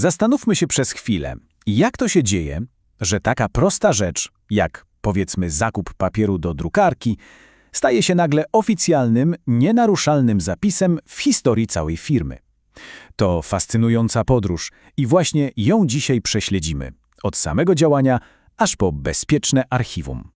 Zastanówmy się przez chwilę, jak to się dzieje, że taka prosta rzecz, jak powiedzmy zakup papieru do drukarki, staje się nagle oficjalnym, nienaruszalnym zapisem w historii całej firmy. To fascynująca podróż i właśnie ją dzisiaj prześledzimy. Od samego działania aż po bezpieczne archiwum.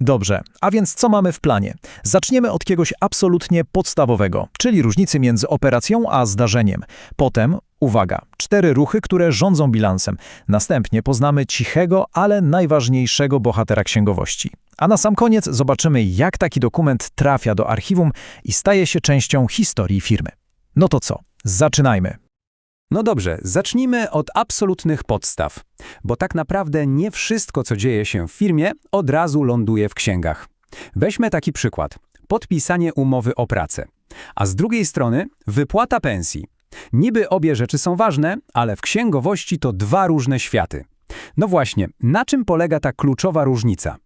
Dobrze, a więc co mamy w planie? Zaczniemy od czegoś absolutnie podstawowego, czyli różnicy między operacją a zdarzeniem. Potem, uwaga, cztery ruchy, które rządzą bilansem. Następnie poznamy cichego, ale najważniejszego bohatera księgowości. A na sam koniec zobaczymy, jak taki dokument trafia do archiwum i staje się częścią historii firmy. No to co? Zaczynajmy. No dobrze, zacznijmy od absolutnych podstaw, bo tak naprawdę nie wszystko, co dzieje się w firmie, od razu ląduje w księgach. Weźmy taki przykład. Podpisanie umowy o pracę. A z drugiej strony wypłata pensji. Niby obie rzeczy są ważne, ale w księgowości to dwa różne światy. No właśnie, na czym polega ta kluczowa różnica?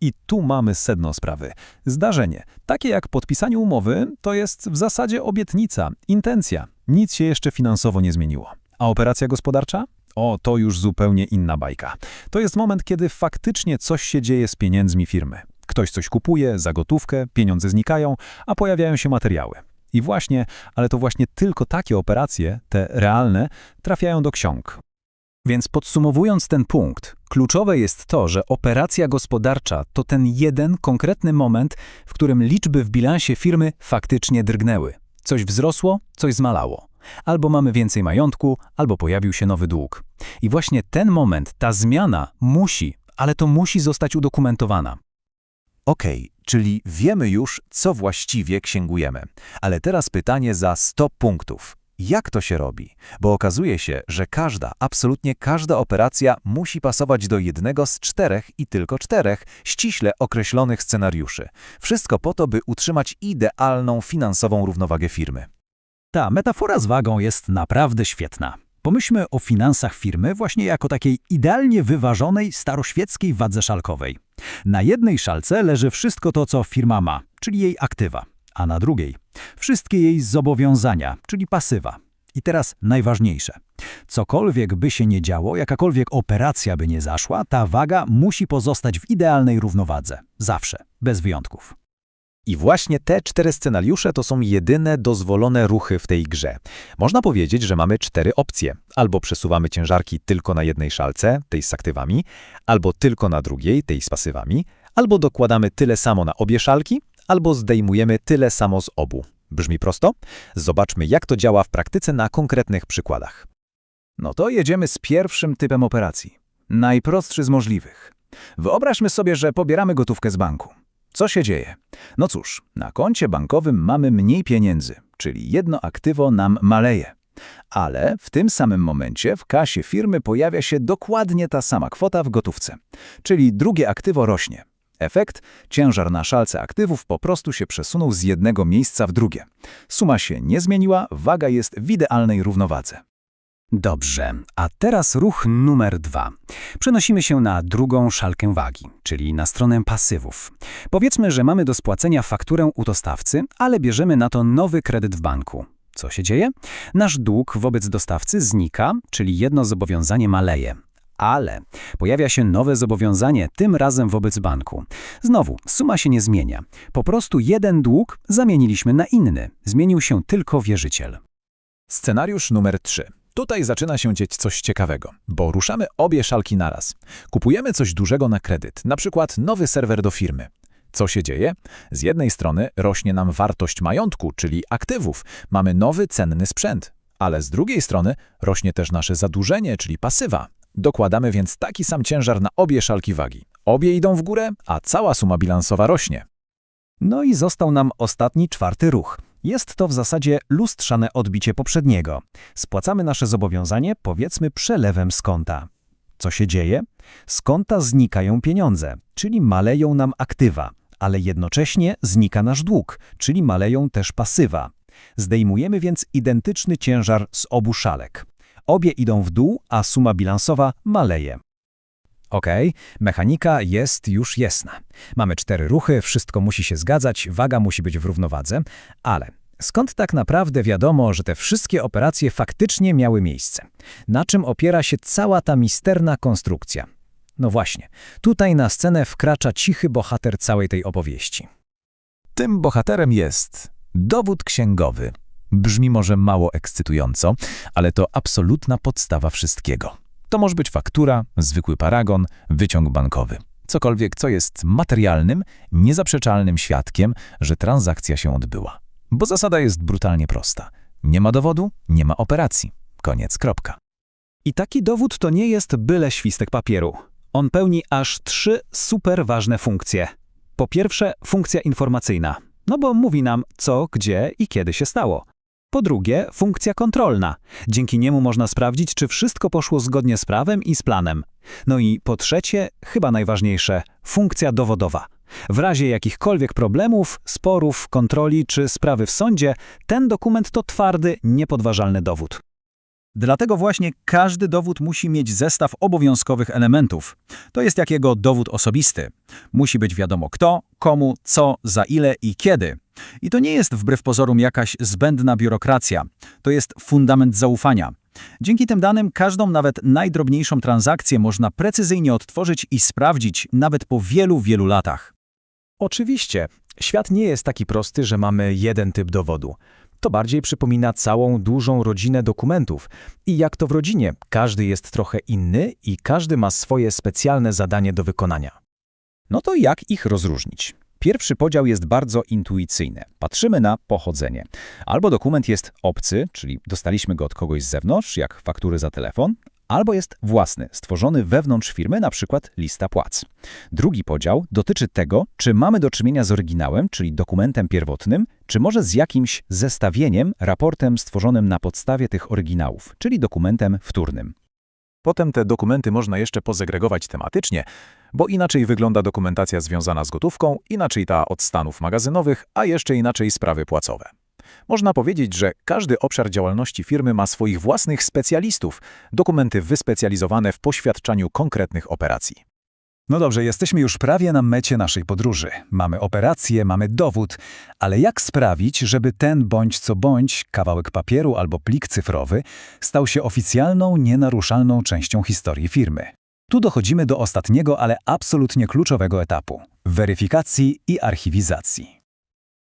I tu mamy sedno sprawy. Zdarzenie, takie jak podpisanie umowy, to jest w zasadzie obietnica, intencja. Nic się jeszcze finansowo nie zmieniło. A operacja gospodarcza? O, to już zupełnie inna bajka. To jest moment, kiedy faktycznie coś się dzieje z pieniędzmi firmy. Ktoś coś kupuje, za gotówkę, pieniądze znikają, a pojawiają się materiały. I właśnie, ale to właśnie tylko takie operacje, te realne, trafiają do ksiąg. Więc podsumowując ten punkt, kluczowe jest to, że operacja gospodarcza to ten jeden konkretny moment, w którym liczby w bilansie firmy faktycznie drgnęły. Coś wzrosło, coś zmalało. Albo mamy więcej majątku, albo pojawił się nowy dług. I właśnie ten moment, ta zmiana musi, ale to musi zostać udokumentowana. Okej, czyli wiemy już, co właściwie księgujemy. Ale teraz pytanie za 100 punktów. Jak to się robi? Bo okazuje się, że każda, absolutnie każda operacja musi pasować do jednego z czterech i tylko czterech ściśle określonych scenariuszy. Wszystko po to, by utrzymać idealną finansową równowagę firmy. Ta metafora z wagą jest naprawdę świetna. Pomyślmy o finansach firmy właśnie jako takiej idealnie wyważonej, staroświeckiej wadze szalkowej. Na jednej szalce leży wszystko to, co firma ma, czyli jej aktywa, a na drugiej wszystkie jej zobowiązania, czyli pasywa. I teraz najważniejsze. Cokolwiek by się nie działo, jakakolwiek operacja by nie zaszła, ta waga musi pozostać w idealnej równowadze. Zawsze, bez wyjątków. I właśnie te cztery scenariusze to są jedyne dozwolone ruchy w tej grze. Można powiedzieć, że mamy cztery opcje. Albo przesuwamy ciężarki tylko na jednej szalce, tej z aktywami, albo tylko na drugiej, tej z pasywami, albo dokładamy tyle samo na obie szalki, albo zdejmujemy tyle samo z obu. Brzmi prosto? Zobaczmy, jak to działa w praktyce na konkretnych przykładach. No to jedziemy z pierwszym typem operacji. Najprostszy z możliwych. Wyobraźmy sobie, że pobieramy gotówkę z banku. Co się dzieje? No cóż, na koncie bankowym mamy mniej pieniędzy, czyli jedno aktywo nam maleje. Ale w tym samym momencie w kasie firmy pojawia się dokładnie ta sama kwota w gotówce, czyli drugie aktywo rośnie. Efekt? Ciężar na szalce aktywów po prostu się przesunął z jednego miejsca w drugie. Suma się nie zmieniła, waga jest w idealnej równowadze. Dobrze, a teraz ruch numer dwa. Przenosimy się na drugą szalkę wagi, czyli na stronę pasywów. Powiedzmy, że mamy do spłacenia fakturę u dostawcy, ale bierzemy na to nowy kredyt w banku. Co się dzieje? Nasz dług wobec dostawcy znika, czyli jedno zobowiązanie maleje. Ale pojawia się nowe zobowiązanie, tym razem wobec banku. Znowu, suma się nie zmienia. Po prostu jeden dług zamieniliśmy na inny. Zmienił się tylko wierzyciel. Scenariusz numer 3. Tutaj zaczyna się dzieć coś ciekawego, bo ruszamy obie szalki naraz. Kupujemy coś dużego na kredyt, na przykład nowy serwer do firmy. Co się dzieje? Z jednej strony rośnie nam wartość majątku, czyli aktywów. Mamy nowy, cenny sprzęt. Ale z drugiej strony rośnie też nasze zadłużenie, czyli pasywa. Dokładamy więc taki sam ciężar na obie szalki wagi. Obie idą w górę, a cała suma bilansowa rośnie. No i został nam ostatni, czwarty ruch. Jest to w zasadzie lustrzane odbicie poprzedniego. Spłacamy nasze zobowiązanie, powiedzmy, przelewem z konta. Co się dzieje? Z konta znikają pieniądze, czyli maleją nam aktywa, ale jednocześnie znika nasz dług, czyli maleją też pasywa. Zdejmujemy więc identyczny ciężar z obu szalek. Obie idą w dół, a suma bilansowa maleje. Ok, mechanika jest już jasna. Mamy cztery ruchy, wszystko musi się zgadzać, waga musi być w równowadze, ale Skąd tak naprawdę wiadomo, że te wszystkie operacje faktycznie miały miejsce? Na czym opiera się cała ta misterna konstrukcja? No właśnie, tutaj na scenę wkracza cichy bohater całej tej opowieści. Tym bohaterem jest dowód księgowy. Brzmi może mało ekscytująco, ale to absolutna podstawa wszystkiego. To może być faktura, zwykły paragon, wyciąg bankowy. Cokolwiek, co jest materialnym, niezaprzeczalnym świadkiem, że transakcja się odbyła. Bo zasada jest brutalnie prosta. Nie ma dowodu, nie ma operacji. Koniec, kropka. I taki dowód to nie jest byle świstek papieru. On pełni aż trzy super ważne funkcje. Po pierwsze, funkcja informacyjna, no bo mówi nam co, gdzie i kiedy się stało. Po drugie, funkcja kontrolna. Dzięki niemu można sprawdzić, czy wszystko poszło zgodnie z prawem i z planem. No i po trzecie, chyba najważniejsze, funkcja dowodowa. W razie jakichkolwiek problemów, sporów, kontroli czy sprawy w sądzie, ten dokument to twardy, niepodważalny dowód. Dlatego właśnie każdy dowód musi mieć zestaw obowiązkowych elementów. To jest jak jego dowód osobisty. Musi być wiadomo kto, komu, co, za ile i kiedy. I to nie jest wbrew pozorom jakaś zbędna biurokracja. To jest fundament zaufania. Dzięki tym danym każdą, nawet najdrobniejszą transakcję można precyzyjnie odtworzyć i sprawdzić, nawet po wielu, wielu latach. Oczywiście, świat nie jest taki prosty, że mamy jeden typ dowodu. To bardziej przypomina całą dużą rodzinę dokumentów. I jak to w rodzinie, każdy jest trochę inny i każdy ma swoje specjalne zadanie do wykonania. No to jak ich rozróżnić? Pierwszy podział jest bardzo intuicyjny. Patrzymy na pochodzenie. Albo dokument jest obcy, czyli dostaliśmy go od kogoś z zewnątrz, jak faktury za telefon, albo jest własny, stworzony wewnątrz firmy, przykład lista płac. Drugi podział dotyczy tego, czy mamy do czynienia z oryginałem, czyli dokumentem pierwotnym, czy może z jakimś zestawieniem, raportem stworzonym na podstawie tych oryginałów, czyli dokumentem wtórnym. Potem te dokumenty można jeszcze pozegregować tematycznie, bo inaczej wygląda dokumentacja związana z gotówką, inaczej ta od stanów magazynowych, a jeszcze inaczej sprawy płacowe. Można powiedzieć, że każdy obszar działalności firmy ma swoich własnych specjalistów, dokumenty wyspecjalizowane w poświadczaniu konkretnych operacji. No dobrze, jesteśmy już prawie na mecie naszej podróży. Mamy operację, mamy dowód, ale jak sprawić, żeby ten bądź co bądź kawałek papieru albo plik cyfrowy stał się oficjalną, nienaruszalną częścią historii firmy? Tu dochodzimy do ostatniego, ale absolutnie kluczowego etapu weryfikacji i archiwizacji.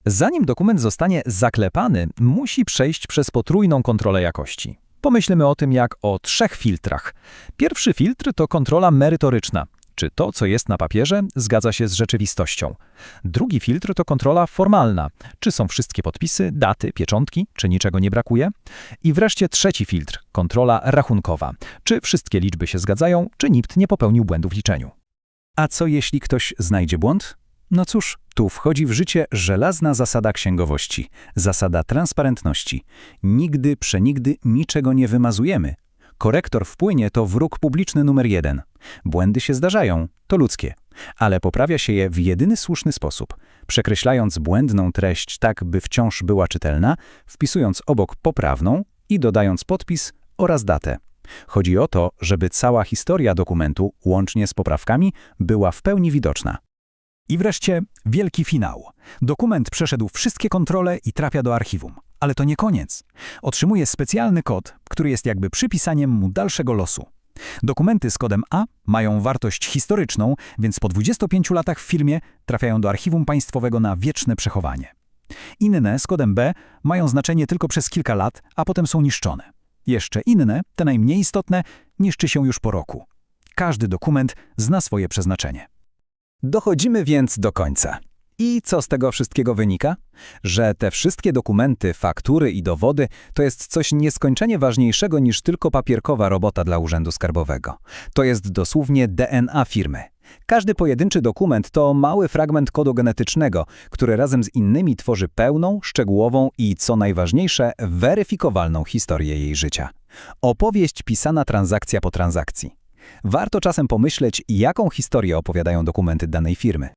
Zanim dokument zostanie zaklepany, musi przejść przez potrójną kontrolę jakości. Pomyślmy o tym jak o trzech filtrach. Pierwszy filtr to kontrola merytoryczna. Czy to, co jest na papierze, zgadza się z rzeczywistością? Drugi filtr to kontrola formalna. Czy są wszystkie podpisy, daty, pieczątki, czy niczego nie brakuje? I wreszcie trzeci filtr, kontrola rachunkowa. Czy wszystkie liczby się zgadzają, czy nikt nie popełnił błędu w liczeniu? A co jeśli ktoś znajdzie błąd? No cóż, tu wchodzi w życie żelazna zasada księgowości, zasada transparentności. Nigdy, przenigdy niczego nie wymazujemy. Korektor wpłynie to wróg publiczny numer jeden. Błędy się zdarzają, to ludzkie, ale poprawia się je w jedyny słuszny sposób, przekreślając błędną treść tak, by wciąż była czytelna, wpisując obok poprawną i dodając podpis oraz datę. Chodzi o to, żeby cała historia dokumentu, łącznie z poprawkami, była w pełni widoczna. I wreszcie wielki finał. Dokument przeszedł wszystkie kontrole i trafia do archiwum. Ale to nie koniec. Otrzymuje specjalny kod, który jest jakby przypisaniem mu dalszego losu. Dokumenty z kodem A mają wartość historyczną, więc po 25 latach w firmie trafiają do archiwum państwowego na wieczne przechowanie. Inne z kodem B mają znaczenie tylko przez kilka lat, a potem są niszczone. Jeszcze inne, te najmniej istotne, niszczy się już po roku. Każdy dokument zna swoje przeznaczenie. Dochodzimy więc do końca. I co z tego wszystkiego wynika? Że te wszystkie dokumenty, faktury i dowody to jest coś nieskończenie ważniejszego niż tylko papierkowa robota dla Urzędu Skarbowego. To jest dosłownie DNA firmy. Każdy pojedynczy dokument to mały fragment kodu genetycznego, który razem z innymi tworzy pełną, szczegółową i, co najważniejsze, weryfikowalną historię jej życia. Opowieść pisana transakcja po transakcji. Warto czasem pomyśleć, jaką historię opowiadają dokumenty danej firmy.